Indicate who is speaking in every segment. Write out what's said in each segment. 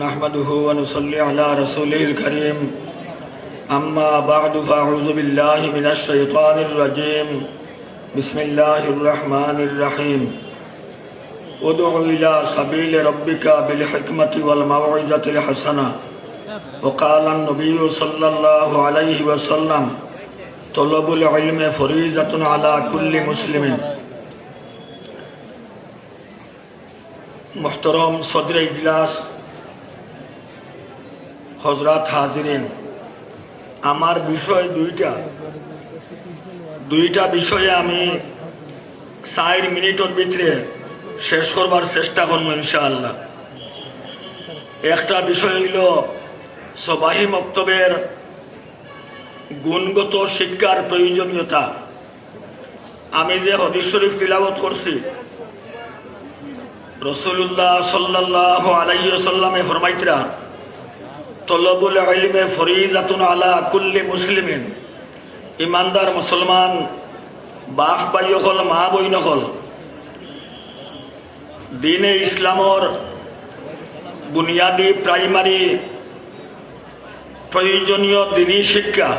Speaker 1: نحمده ونصلي على رسوله الكريم. أما بعد فأعوذ بالله من الشيطان الرجيم. بسم الله الرحمن الرحيم. ادع إلى سبيل ربك بالحكمة والموعظة الحسنة. وقال النبي صلى الله عليه وسلم طلب العلم فريضة على كل مسلم. محترم صدر إجلاس হজরত হাজিরেন, আমার বিষয় দুইটা। দুইটা বিষয়ে আমি চার মিনিটের ভিতরে শেষ করবার চেষ্টা করব ইনশাআল্লাহ। একটা বিষয় হইল, সবাহি মক্তবের গুণগত শিক্ষার প্রয়োজনীয়তা। আমি যে হদিস শরীফ তিলাবত করছি রসুল্লাহ সাল্লাহ আলাইসাল্লামে ফরমাইতরা তলবুল ইলমে ফরিদাতুন আলা কুল্লি মুসলিমিন। ইমানদার মুসলমান বাপ বাই হল মা বইন হল দিনে ইসলামর বুনিয়াদী প্রাইমারি প্রয়োজনীয় দিনই শিক্ষা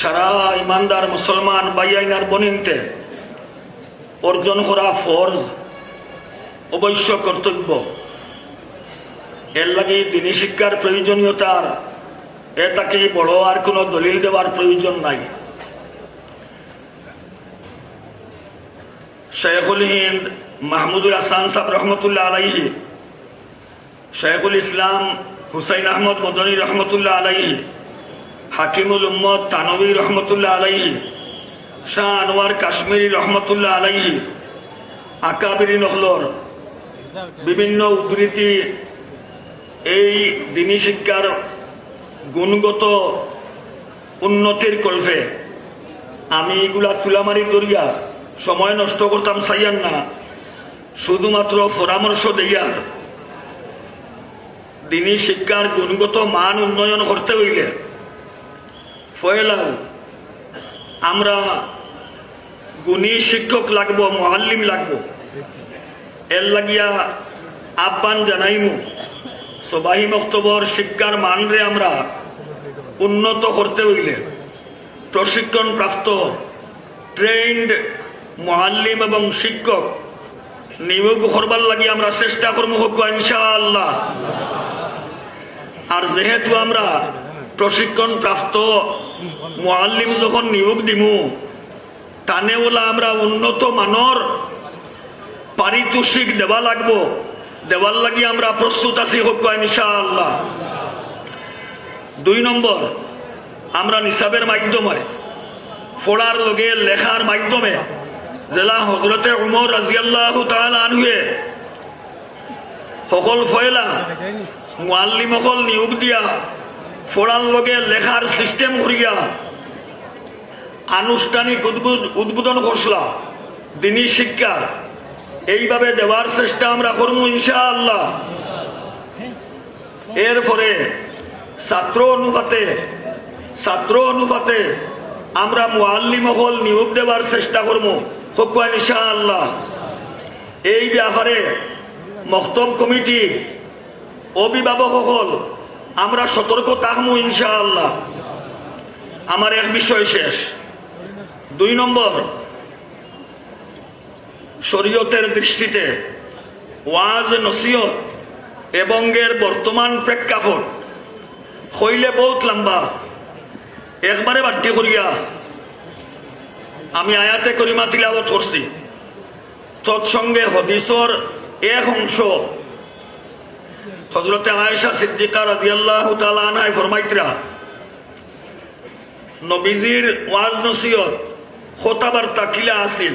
Speaker 1: সারা ইমানদার মুসলমান বাইয়াইনার বনিনতে অর্জন করা ফরজ, অবশ্য কর্তব্য। এর লাগে দিনী শিক্ষার প্রয়োজনীয়তার, এ তাকে বড় আর কোনো দলিল দেওয়ার প্রয়োজন নাই। শেখুল হিন্দ মাহমুদুল হাসান সাহ রহমতুল্লাহ আলাইহি, শেখুল ইসলাম হুসাইন আহমদ মদনী রহমতুল্লাহ আলাইহি, হাকিমুল উম্মদ তানবী রহমতুল্লাহ আলাইহি, শাহ আনোয়ার কাশ্মীরি রহমতুল্লাহ আলাইহি, আকাবিরি নহলর বিভিন্ন উদ্ধৃতি এই দিনী শিক্ষার গুণগত উন্নতির কল্পে আমি এগুলা তুলামারি করিয়া সময় নষ্ট করতাম চাইয়ান না। শুধুমাত্র পরামর্শ দিয়া দিনী শিক্ষার গুণগত মান উন্নয়ন করতে হইলে ফয়লাও আমরা গুণী শিক্ষক লাগবো, মহাল্লিম লাগবো। এর লাগিয়া আহ্বান জানাইমু। সবাই বক্তব্যর শিক্ষার মানরে আমরা উন্নত করতে হইলে প্রশিক্ষণ প্রাপ্ত ট্রেন্ড মহাল্লিম এবং শিক্ষক নিয়োগ করবার লাগি আমরা চেষ্টা করব হোক ইনশাআল্লাহ। আর যেহেতু আমরা প্রশিক্ষণ প্রাপ্ত মহাল্লিম যখন নিয়োগ দিমু টানে ওলা আমরা উন্নত মানর পারিতোষিক দেওয়া লাগবো। দেওয়ার লাগি আমরা প্রস্তুত আছি, হোক ইনশাআল্লাহ। দুই নম্বর, আমরা নিসাবের মাধ্যমে পড়ার লগে লেখার মাধ্যমে, জেলা হজরতে উমর রাজিয়াল্লাহ আনহুয়ে, সকল ফয়লা মুআল্লিমসকল নিয়োগ দিয়া পড়ার লগে লেখার সিস্টেম করিয়া, আনুষ্ঠানিক উদ্বোধন করছিলাম। দিনী শিক্ষা এইভাবে দেওয়ার চেষ্টা আমরা করব ইনশা আল্লাহ এরপরে ছাত্র অনুপাতে ছাত্র অনুপাতে আমরা মোয়াল্লি মহল নিয়োগ দেওয়ার চেষ্টা করব। হকুয়া ইনশাআল্লাহ। এই ব্যাপারে মক্তব কমিটি অভিভাবক হল, আমরা সতর্ক থাকব ইনশাআল্লাহ। আমার এক বিষয় শেষ। দুই নম্বর শরীয়তের দৃষ্টিতে ওয়াজ, নসিহত এবং এর বর্তমান প্রেক্ষাপট হইলে বহুত লম্বা। একবারে বাট্টি করিয়া আমি আয়াতে করিমা তিলাবত করছি। তৎসঙ্গে হদিসর এক অংশ। হজরতে আয়েশা সিদ্দিকা রাজিয়াল্লাহ তালানায় ফরমাইতরা, নবীজির ওয়াজ, নসিহত হতাবার্তা কিলা আসিল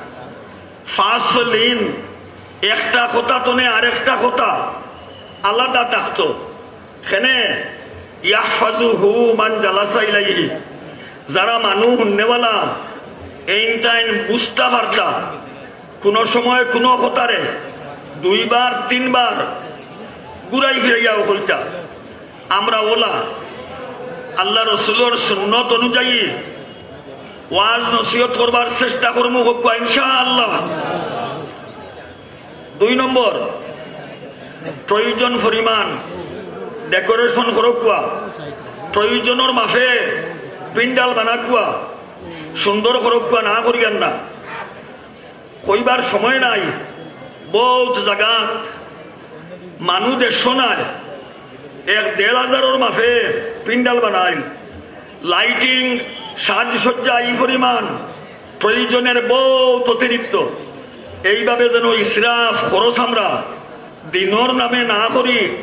Speaker 1: ফাসলিন, একটা কথা তনে আরেকটা কথা। আলাদা থাকতো খেনে ইয়াহফাজু হু মান জালাসা ইলাইহি। যারা মানুষ শুননেওয়ালা এই টাইম বুঝতে পারতা কোন সময় কোন কথারে দুইবার, তিনবার ঘুরাই ফিরাইয়া কইতা আমরা ওলা, আল্লাহ রসুলোর সুন্নত অনুযায়ী ওয়াজ নসিহত করবার চেষ্টা করব হোক ইনশা আল্লাহ দুই নম্বর, প্রয়োজন পরিমাণ ডেকোরেশন করকুয়া প্রয়োজনের মাফে পিন্ডাল বানাকুয়া সুন্দর করকুয়া না করিয়ান না। কইবার সময় নাই, বহুত জায়গা মানুষ দেড়শো নাই, এক দেড় হাজারের মাফে পিন্ডাল বানাই লাইটিং সাজসজ্জা এই পরিমাণ। প্রয়োজনের বহুত অতিরিক্ত। এইভাবে যেন ইসরাফ খরচ আমরা দিনর নামে না করি।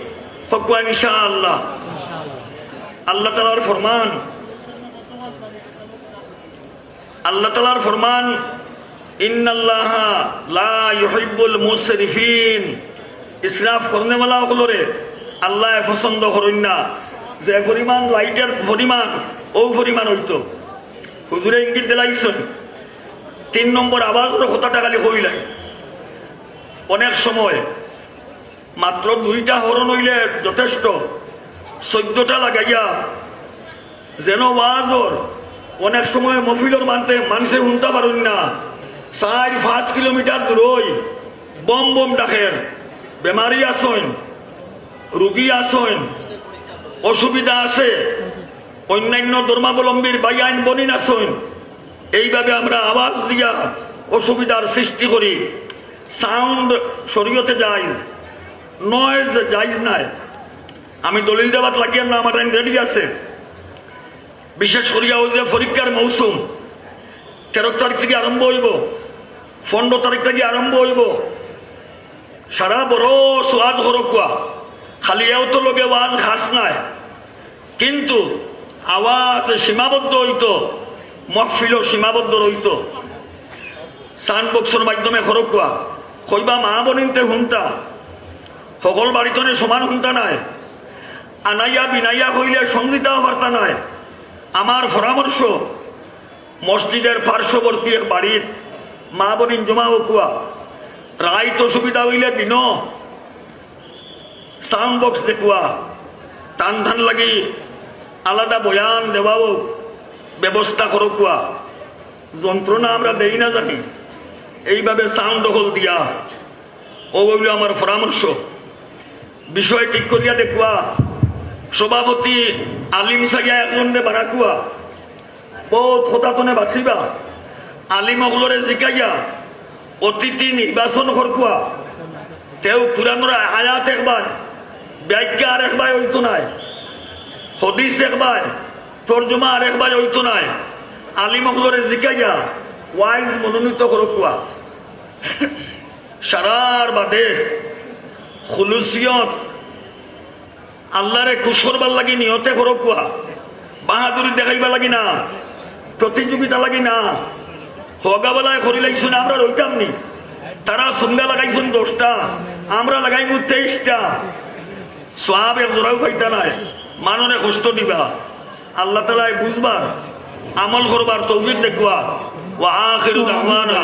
Speaker 1: ফকুয়া ইনশা আল্লাহ আল্লাহ তালার ফরমান আল্লাহ তালার ফরমান আল্লাহ পছন্দ করেন না। যে পরিমাণ লাইটের পরিমাণ, ও পরিমাণ হইতো। হুজুরে ইঙ্গিত দিলাইছেন, তিন নম্বর আওয়াজের কথাটা খালি হইলাই অনেক সময় মাত্র দুইটা হরণ হইলে যথেষ্ট, চোদ্দটা লাগাইয়া যেন ওয়াজর অনেক সময় মফিলর মানতে মানুষে শুনতে পারেন না। চার, পাঁচ কিলোমিটার দূরই বম বম ডাকের বেমারি আসেন, রুগী আসেন, অসুবিধা আছে। অন্যান্য ধর্মাবলম্বীর বাই আইন বনিন আসেন এইভাবে আমরা আওয়াজ দিয়া অসুবিধার সৃষ্টি করি। সাউন্ড শরীয়তে যাই নয়েজ যাই নাই। আমি দলিল দেওয়াত লাগিয়ে না, আমার রেডি আছে। বিশেষ করিয়া ওই যে পরীক্ষার মৌসুম, তেরো তারিখ থেকে আরম্ভ হইব, পনেরো তারিখ থেকে আরম্ভ হইব। সারা বড় সোয়াদ হরকুয়া। খালি এও তো লোকে ওয়াজ ঘাস নাই। কিন্তু আওয়াজ সীমাবদ্ধ হইত, মহফিল সীমাবদ্ধ রইত। সাউন্ড বক্সের মাধ্যমে হরকুয়া কইবা মা বনিনতে হুনতা? সকল বাড়িতনে সমান হুনতা নাই। আনাইয়া বিনাইয়া হইলে সঙ্গীতাও বার্তা নাই। আমার পরামর্শ, মসজিদের পার্শ্ববর্তী বাড়ির মা বনিন জমা কুয়া। রাইত অসুবিধা হইলে দিন। সাউন্ড বক্স দেখুয়া, টান ধান লাগি আলাদা বয়ান দেওয়াও ব্যবস্থা করো কুয়া। যন্ত্রণা আমরা দেই না জানি। এইভাবে সাউন্ড হল দিয়া। ও হইল আমার পরামর্শ। বিষয় ঠিক করিয়া দেখুয়া সভাপতি আলিম সাগিয়া একজনে বানাকুয়া বহুত হতাতনে বাঁচিবা। আলিম অগলরে জিকাইয়া অতিথি নির্বাচন করকুয়া তেও পুরানোর আয়াত একবার ব্যাখ্যা আর একবার হইতো নাই। হদিস একবার তর্জমা আর একবার হইতো নাই আলিম অগলরে জিকাইয়া, ওয়াইজ মনোনীত করকুয়া সারার বাদে খুলুসিয়ত, আল্লাহরে খুশ করবার লাগি নিয়তে করকুয়া বাহাদুরি দেখাইবা লাগি না, প্রতিযোগিতা লাগি না। হগাবেলায় করি লাগছুন আমরা রইতাম নি। তারা সন্ধ্যা লাগাইছুন দশটা, আমরা লাগাইব তেইশটা। সব এক জোড়াও পাইতা নাই। মানুরে কষ্ট দিবা। আল্লাহ তালাই বুঝবার আমল করবার তৌফিক দেখবা। ওয়া আখিরু দাওয়ানা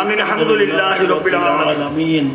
Speaker 1: আনিল হামদুলিল্লাহি রাব্বিল আলামিন।